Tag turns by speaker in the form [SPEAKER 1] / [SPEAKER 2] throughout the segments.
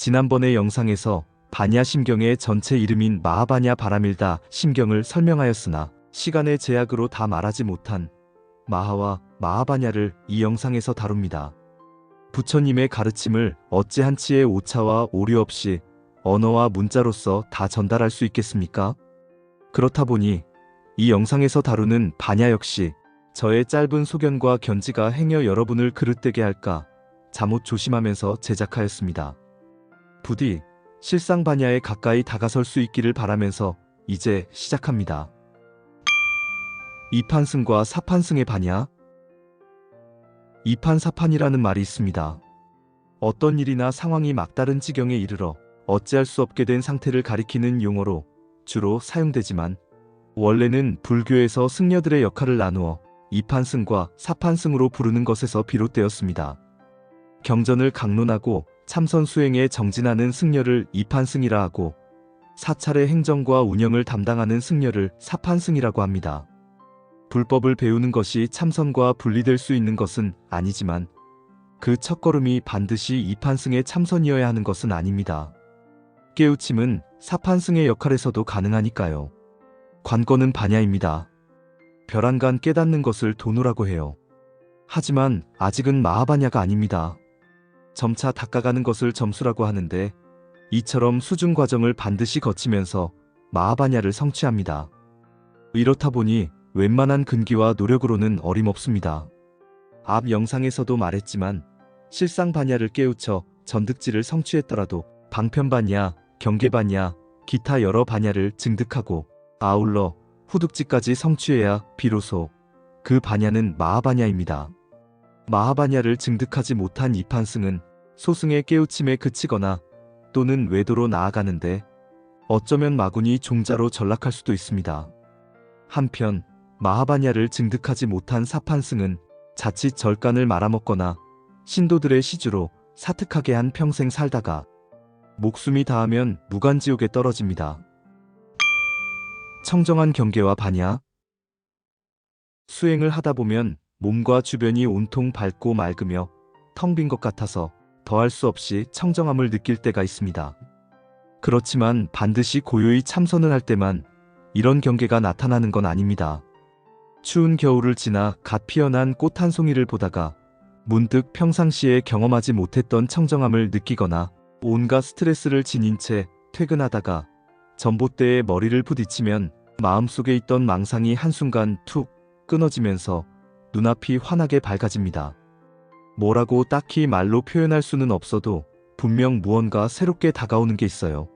[SPEAKER 1] 지난번의 영상에서 바냐 심경의 전체 이름인 마하바냐 바라밀다 심경을 설명하였으나 시간의 제약으로 다 말하지 못한 마하와 마하바냐를 이 영상에서 다룹니다. 부처님의 가르침을 어찌 한치의 오차와 오류 없이 언어와 문자로서 다 전달할 수 있겠습니까? 그렇다 보니 이 영상에서 다루는 바냐 역시 저의 짧은 소견과 견지가 행여 여러분을 그릇되게 할까 잠옷 조심하면서 제작하였습니다. 부디 실상 바냐에 가까이 다가설 수 있기를 바라면서 이제 시작합니다. 이판승과 사판승의 바냐? 이판사판이라는 말이 있습니다. 어떤 일이나 상황이 막다른 지경에 이르러 어찌할 수 없게 된 상태를 가리키는 용어로 주로 사용되지만 원래는 불교에서 승려들의 역할을 나누어 이판승과 사판승으로 부르는 것에서 비롯되었습니다. 경전을 강론하고 참선 수행에 정진하는 승려를 이판승이라 하고 사찰의 행정과 운영을 담당하는 승려를 사판승이라고 합니다. 불법을 배우는 것이 참선과 분리될 수 있는 것은 아니지만 그 첫걸음이 반드시 이판승의 참선이어야 하는 것은 아닙니다. 깨우침은 사판승의 역할에서도 가능하니까요. 관건은 반야입니다. 벼랑간 깨닫는 것을 도노라고 해요. 하지만 아직은 마하바냐가 아닙니다. 점차 닦아가는 것을 점수라고 하는데 이처럼 수준 과정을 반드시 거치면서 마하바냐를 성취합니다. 이렇다 보니 웬만한 근기와 노력으로는 어림없습니다. 앞 영상에서도 말했지만 실상 반야를 깨우쳐 전득지를 성취했더라도 방편 반야, 경계 반야, 기타 여러 반야를 증득하고 아울러 후득지까지 성취해야 비로소 그 반야는 마하반야입니다. 마하반야를 증득하지 못한 이판승은 소승의 깨우침에 그치거나 또는 외도로 나아가는데 어쩌면 마군이 종자로 전락할 수도 있습니다. 한편 마하바냐를 증득하지 못한 사판승은 자칫 절간을 말아먹거나 신도들의 시주로 사특하게 한 평생 살다가 목숨이 닿으면 무간지옥에 떨어집니다. 청정한 경계와 바냐 수행을 하다 보면 몸과 주변이 온통 밝고 맑으며 텅 빈 것 같아서 더할 수 없이 청정함을 느낄 때가 있습니다. 그렇지만 반드시 고요히 참선을 할 때만 이런 경계가 나타나는 건 아닙니다. 추운 겨울을 지나 갓 피어난 꽃 한 송이를 보다가 문득 평상시에 경험하지 못했던 청정함을 느끼거나 온갖 스트레스를 지닌 채 퇴근하다가 전봇대에 머리를 부딪히면 마음속에 있던 망상이 한순간 툭 끊어지면서 눈앞이 환하게 밝아집니다. 뭐라고 딱히 말로 표현할 수는 없어도 분명 무언가 새롭게 다가오는 게 있어요.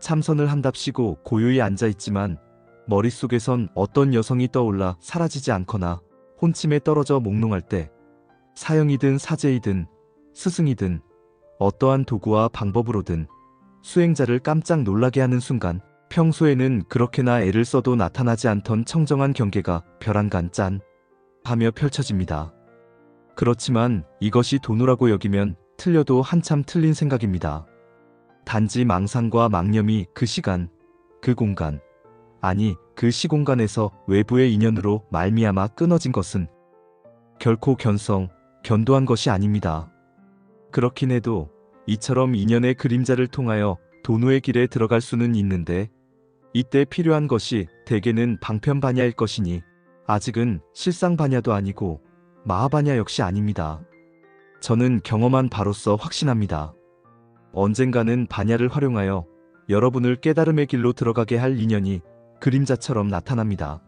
[SPEAKER 1] 참선을 한답시고 고요히 앉아있지만 머릿속에선 어떤 여성이 떠올라 사라지지 않거나 혼침에 떨어져 몽롱할 때 사형이든 사제이든 스승이든 어떠한 도구와 방법으로든 수행자를 깜짝 놀라게 하는 순간 평소에는 그렇게나 애를 써도 나타나지 않던 청정한 경계가 벼랑간 짠 하며 펼쳐집니다. 그렇지만 이것이 도노라고 여기면 틀려도 한참 틀린 생각입니다. 단지 망상과 망념이 그 시간, 그 공간, 아니 그 시공간에서 외부의 인연으로 말미암아 끊어진 것은 결코 견성, 견도한 것이 아닙니다. 그렇긴 해도 이처럼 인연의 그림자를 통하여 도노의 길에 들어갈 수는 있는데 이때 필요한 것이 대개는 방편반야일 것이니 아직은 실상반야도 아니고 마하반야 역시 아닙니다. 저는 경험한 바로서 확신합니다. 언젠가는 반야를 활용하여 여러분을 깨달음의 길로 들어가게 할 인연이 그림자처럼 나타납니다.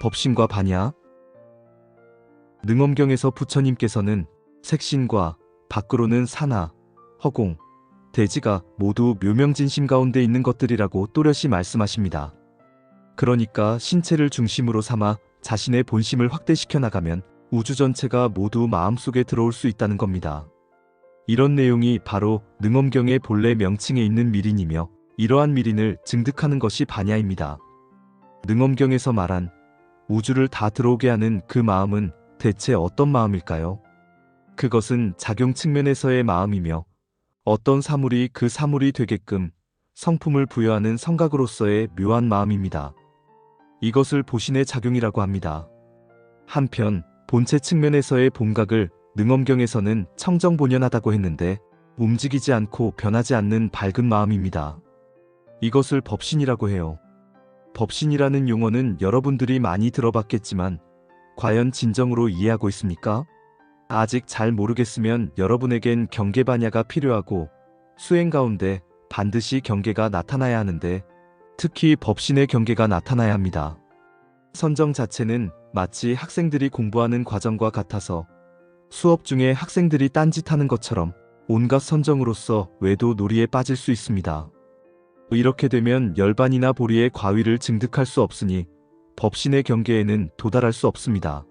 [SPEAKER 1] 법신과 반야 능엄경에서 부처님께서는 색신과 밖으로는 사나, 허공, 대지가 모두 묘명진심 가운데 있는 것들이라고 또렷이 말씀하십니다. 그러니까 신체를 중심으로 삼아 자신의 본심을 확대시켜 나가면 우주 전체가 모두 마음속에 들어올 수 있다는 겁니다. 이런 내용이 바로 능엄경의 본래 명칭에 있는 미린이며 이러한 미린을 증득하는 것이 반야입니다. 능엄경에서 말한 우주를 다 들어오게 하는 그 마음은 대체 어떤 마음일까요? 그것은 작용 측면에서의 마음이며 어떤 사물이 그 사물이 되게끔 성품을 부여하는 성각으로서의 묘한 마음입니다. 이것을 보신의 작용이라고 합니다. 한편 본체 측면에서의 본각을 능엄경에서는 청정본연하다고 했는데 움직이지 않고 변하지 않는 밝은 마음입니다. 이것을 법신이라고 해요. 법신이라는 용어는 여러분들이 많이 들어봤겠지만 과연 진정으로 이해하고 있습니까? 아직 잘 모르겠으면 여러분에겐 경계 반야가 필요하고 수행 가운데 반드시 경계가 나타나야 하는데 특히 법신의 경계가 나타나야 합니다. 선정 자체는 마치 학생들이 공부하는 과정과 같아서 수업 중에 학생들이 딴짓하는 것처럼 온갖 선정으로서 외도 놀이에 빠질 수 있습니다. 이렇게 되면 열반이나 보리의 과위를 증득할 수 없으니 법신의 경계에는 도달할 수 없습니다.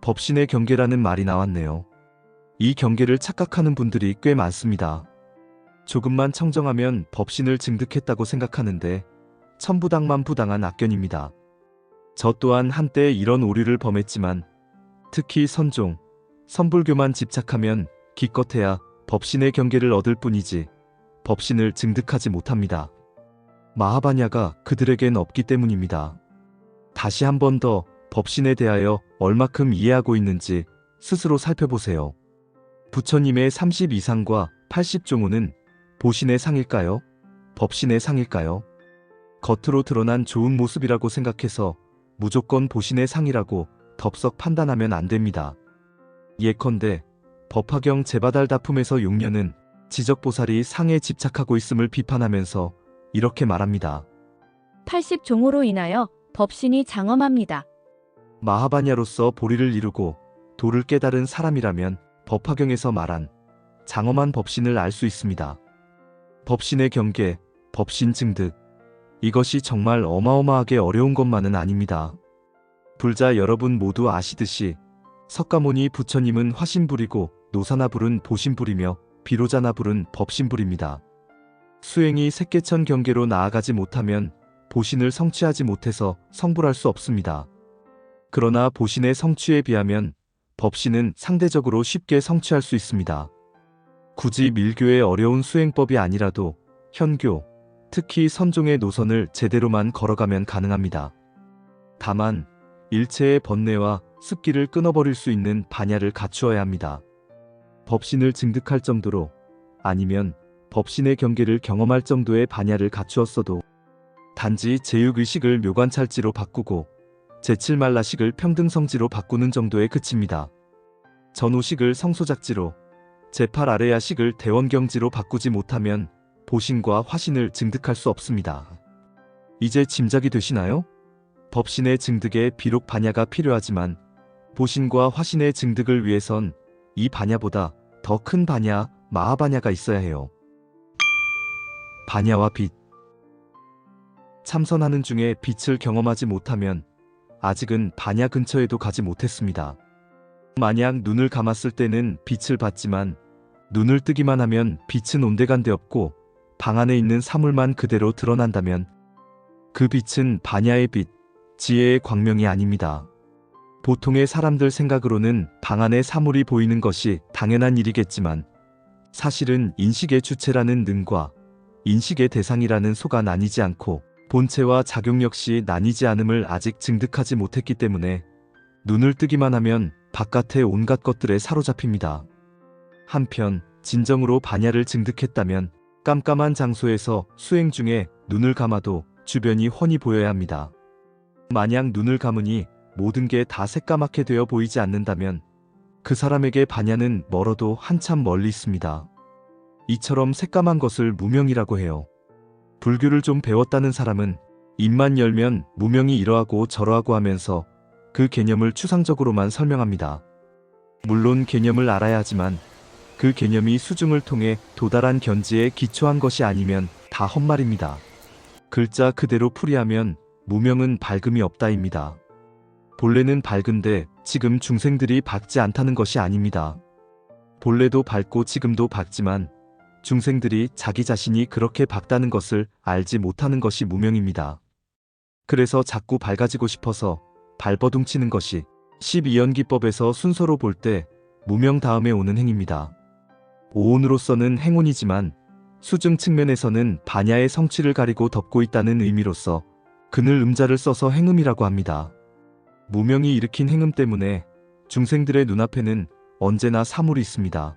[SPEAKER 1] 법신의 경계라는 말이 나왔네요. 이 경계를 착각하는 분들이 꽤 많습니다. 조금만 청정하면 법신을 증득했다고 생각하는데 천부당만 부당한 악견입니다. 저 또한 한때 이런 오류를 범했지만 특히 선종, 선불교만 집착하면 기껏해야 법신의 경계를 얻을 뿐이지 법신을 증득하지 못합니다. 마하바냐가 그들에겐 없기 때문입니다. 다시 한 번 더 법신에 대하여 얼마큼 이해하고 있는지 스스로 살펴보세요. 부처님의 30 이상과 80 종호는 보신의 상일까요? 법신의 상일까요? 겉으로 드러난 좋은 모습이라고 생각해서 무조건 보신의 상이라고 덥석 판단하면 안 됩니다. 예컨대 법화경 제바달 다품에서 용녀는 지적보살이 상에 집착하고 있음을 비판하면서 이렇게 말합니다.
[SPEAKER 2] 80 종호로 인하여 법신이 장엄합니다.
[SPEAKER 1] 마하바냐로서 보리를 이루고 도를 깨달은 사람이라면 법화경에서 말한 장엄한 법신을 알 수 있습니다. 법신의 경계, 법신 증득. 이것이 정말 어마어마하게 어려운 것만은 아닙니다. 불자 여러분 모두 아시듯이 석가모니 부처님은 화신불이고 노사나불은 보신불이며 비로자나불은 법신불입니다. 수행이 색계천 경계로 나아가지 못하면 보신을 성취하지 못해서 성불할 수 없습니다. 그러나 보신의 성취에 비하면 법신은 상대적으로 쉽게 성취할 수 있습니다. 굳이 밀교의 어려운 수행법이 아니라도 현교, 특히 선종의 노선을 제대로만 걸어가면 가능합니다. 다만 일체의 번뇌와 습기를 끊어버릴 수 있는 반야를 갖추어야 합니다. 법신을 증득할 정도로 아니면 법신의 경계를 경험할 정도의 반야를 갖추었어도 단지 제육의식을 묘관찰지로 바꾸고 제칠말라식을 평등성지로 바꾸는 정도에 그칩니다. 전오식을 성소작지로 제팔 아레야식을 대원경지로 바꾸지 못하면 보신과 화신을 증득할 수 없습니다. 이제 짐작이 되시나요? 법신의 증득에 비록 반야가 필요하지만 보신과 화신의 증득을 위해선 이 반야보다 더 큰 반야, 마하반야가 있어야 해요. 반야와 빛. 참선하는 중에 빛을 경험하지 못하면 아직은 반야 근처에도 가지 못했습니다. 만약 눈을 감았을 때는 빛을 봤지만 눈을 뜨기만 하면 빛은 온데간데 없고 방 안에 있는 사물만 그대로 드러난다면 그 빛은 반야의 빛, 지혜의 광명이 아닙니다. 보통의 사람들 생각으로는 방 안에 사물이 보이는 것이 당연한 일이겠지만 사실은 인식의 주체라는 능과 인식의 대상이라는 소가 나뉘지 않고 본체와 작용 역시 나뉘지 않음을 아직 증득하지 못했기 때문에 눈을 뜨기만 하면 바깥의 온갖 것들에 사로잡힙니다. 한편 진정으로 반야를 증득했다면 깜깜한 장소에서 수행 중에 눈을 감아도 주변이 훤히 보여야 합니다. 만약 눈을 감으니 모든 게 다 새까맣게 되어 보이지 않는다면 그 사람에게 반야는 멀어도 한참 멀리 있습니다. 이처럼 새까만 것을 무명이라고 해요. 불교를 좀 배웠다는 사람은 입만 열면 무명이 이러하고 저러하고 하면서 그 개념을 추상적으로만 설명합니다. 물론 개념을 알아야 하지만 그 개념이 수중을 통해 도달한 견지에 기초한 것이 아니면 다 헛말입니다. 글자 그대로 풀이하면 무명은 밝음이 없다입니다. 본래는 밝은데 지금 중생들이 밝지 않다는 것이 아닙니다. 본래도 밝고 지금도 밝지만 중생들이 자기 자신이 그렇게 밝다는 것을 알지 못하는 것이 무명입니다. 그래서 자꾸 밝아지고 싶어서 발버둥치는 것이 12연기법에서 순서로 볼 때 무명 다음에 오는 행입니다. 오온으로서는 행운이지만 수증 측면에서는 반야의 성취를 가리고 덮고 있다는 의미로서 그늘 음자를 써서 행음이라고 합니다. 무명이 일으킨 행음 때문에 중생들의 눈앞에는 언제나 사물이 있습니다.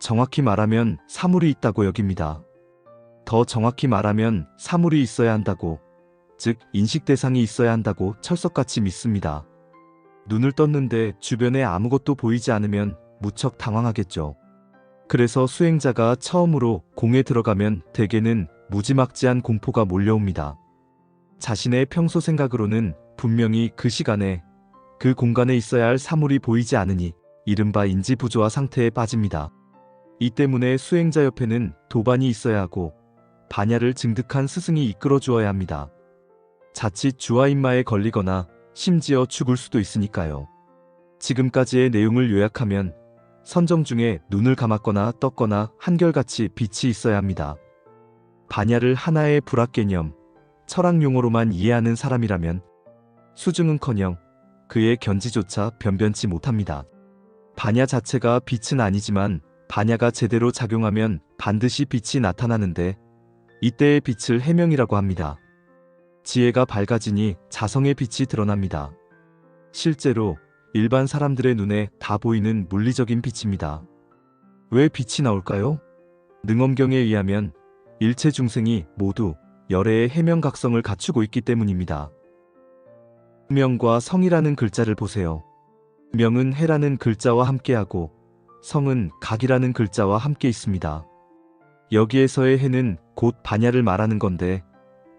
[SPEAKER 1] 정확히 말하면 사물이 있다고 여깁니다. 더 정확히 말하면 사물이 있어야 한다고, 즉 인식 대상이 있어야 한다고 철석같이 믿습니다. 눈을 떴는데 주변에 아무것도 보이지 않으면 무척 당황하겠죠. 그래서 수행자가 처음으로 공에 들어가면 대개는 무지막지한 공포가 몰려옵니다. 자신의 평소 생각으로는 분명히 그 시간에 그 공간에 있어야 할 사물이 보이지 않으니 이른바 인지 부조화 상태에 빠집니다. 이 때문에 수행자 옆에는 도반이 있어야 하고 반야를 증득한 스승이 이끌어 주어야 합니다. 자칫 주화인마에 걸리거나 심지어 죽을 수도 있으니까요. 지금까지의 내용을 요약하면 선정 중에 눈을 감았거나 떴거나 한결같이 빛이 있어야 합니다. 반야를 하나의 불학 개념, 철학 용어로만 이해하는 사람이라면 수중은커녕 그의 견지조차 변변치 못합니다. 반야 자체가 빛은 아니지만 반야가 제대로 작용하면 반드시 빛이 나타나는데 이때의 빛을 해명이라고 합니다. 지혜가 밝아지니 자성의 빛이 드러납니다. 실제로 일반 사람들의 눈에 다 보이는 물리적인 빛입니다. 왜 빛이 나올까요? 능엄경에 의하면 일체 중생이 모두 열애의 해명각성을 갖추고 있기 때문입니다. 명과 성이라는 글자를 보세요. 명은 해라는 글자와 함께하고 성은 각이라는 글자와 함께 있습니다. 여기에서의 해는 곧 반야를 말하는 건데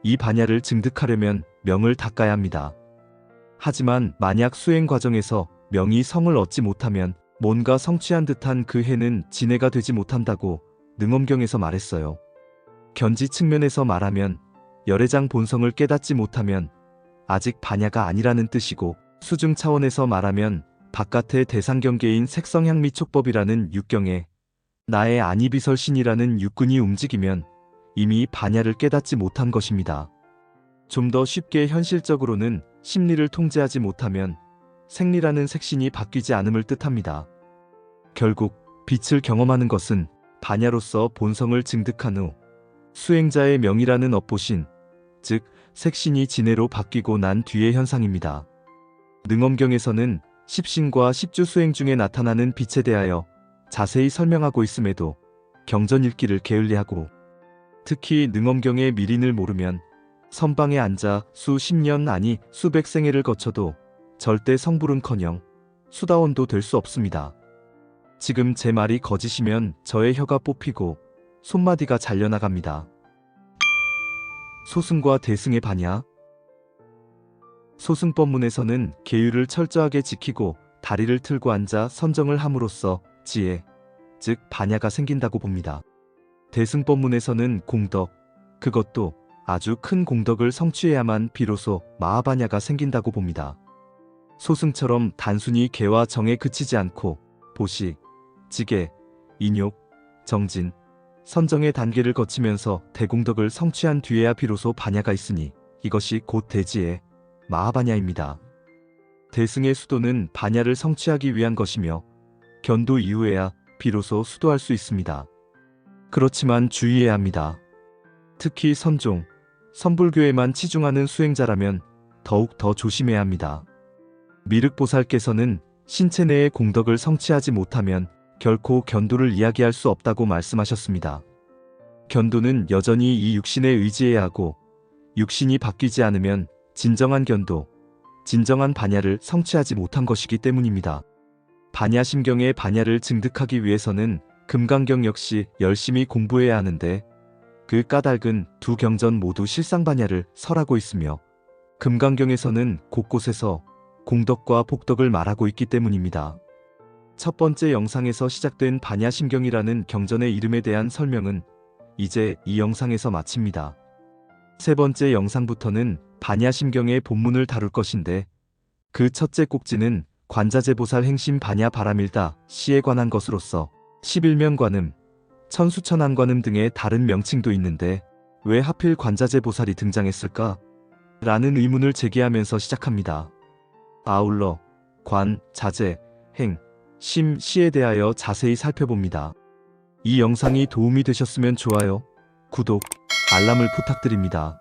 [SPEAKER 1] 이 반야를 증득하려면 명을 닦아야 합니다. 하지만 만약 수행 과정에서 명이 성을 얻지 못하면 뭔가 성취한 듯한 그 해는 진해가 되지 못한다고 능엄경에서 말했어요. 견지 측면에서 말하면 열애장 본성을 깨닫지 못하면 아직 반야가 아니라는 뜻이고 수중 차원에서 말하면 바깥의 대상 경계인 색성향미 촉법이라는 육경에 나의 아니비설신이라는 육군이 움직이면 이미 반야를 깨닫지 못한 것입니다. 좀 더 쉽게 현실적으로는 심리를 통제하지 못하면 생리라는 색신이 바뀌지 않음을 뜻합니다. 결국 빛을 경험하는 것은 반야로서 본성을 증득한 후 수행자의 명이라는 업보신, 즉 색신이 진해로 바뀌고 난 뒤의 현상입니다. 능엄경에서는 십신과 십주 수행 중에 나타나는 빛에 대하여 자세히 설명하고 있음에도 경전 읽기를 게을리하고 특히 능엄경의 미린을 모르면 선방에 앉아 수십 년 아니 수백 생애를 거쳐도 절대 성불은커녕 수다원도 될 수 없습니다. 지금 제 말이 거짓이면 저의 혀가 뽑히고 손마디가 잘려나갑니다. 소승과 대승의 반야 소승법문에서는 계율을 철저하게 지키고 다리를 틀고 앉아 선정을 함으로써 지혜, 즉 반야가 생긴다고 봅니다. 대승법문에서는 공덕, 그것도 아주 큰 공덕을 성취해야만 비로소 마하반야가 생긴다고 봅니다. 소승처럼 단순히 개와 정에 그치지 않고 보시, 지계, 인욕, 정진, 선정의 단계를 거치면서 대공덕을 성취한 뒤에야 비로소 반야가 있으니 이것이 곧 대지의 마하반야입니다. 대승의 수도는 반야를 성취하기 위한 것이며 견도 이후에야 비로소 수도할 수 있습니다. 그렇지만 주의해야 합니다. 특히 선종, 선불교에만 치중하는 수행자라면 더욱 더 조심해야 합니다. 미륵보살께서는 신체 내의 공덕을 성취하지 못하면 결코 견도를 이야기할 수 없다고 말씀하셨습니다. 견도는 여전히 이 육신에 의지해야 하고 육신이 바뀌지 않으면 진정한 견도, 진정한 반야를 성취하지 못한 것이기 때문입니다. 반야심경의 반야를 증득하기 위해서는 금강경 역시 열심히 공부해야 하는데 그 까닭은 두 경전 모두 실상반야를 설하고 있으며 금강경에서는 곳곳에서 공덕과 복덕을 말하고 있기 때문입니다. 첫 번째 영상에서 시작된 반야심경이라는 경전의 이름에 대한 설명은 이제 이 영상에서 마칩니다. 세 번째 영상부터는 반야심경의 본문을 다룰 것인데 그 첫째 꼭지는 관자재보살 행심 반야 바람일다 시에 관한 것으로서 11명관음, 천수천안관음 등의 다른 명칭도 있는데 왜 하필 관자재 보살이 등장했을까? 라는 의문을 제기하면서 시작합니다. 아울러 관, 자재, 행, 심, 시에 대하여 자세히 살펴봅니다. 이 영상이 도움이 되셨으면 좋아요, 구독, 알람을 부탁드립니다.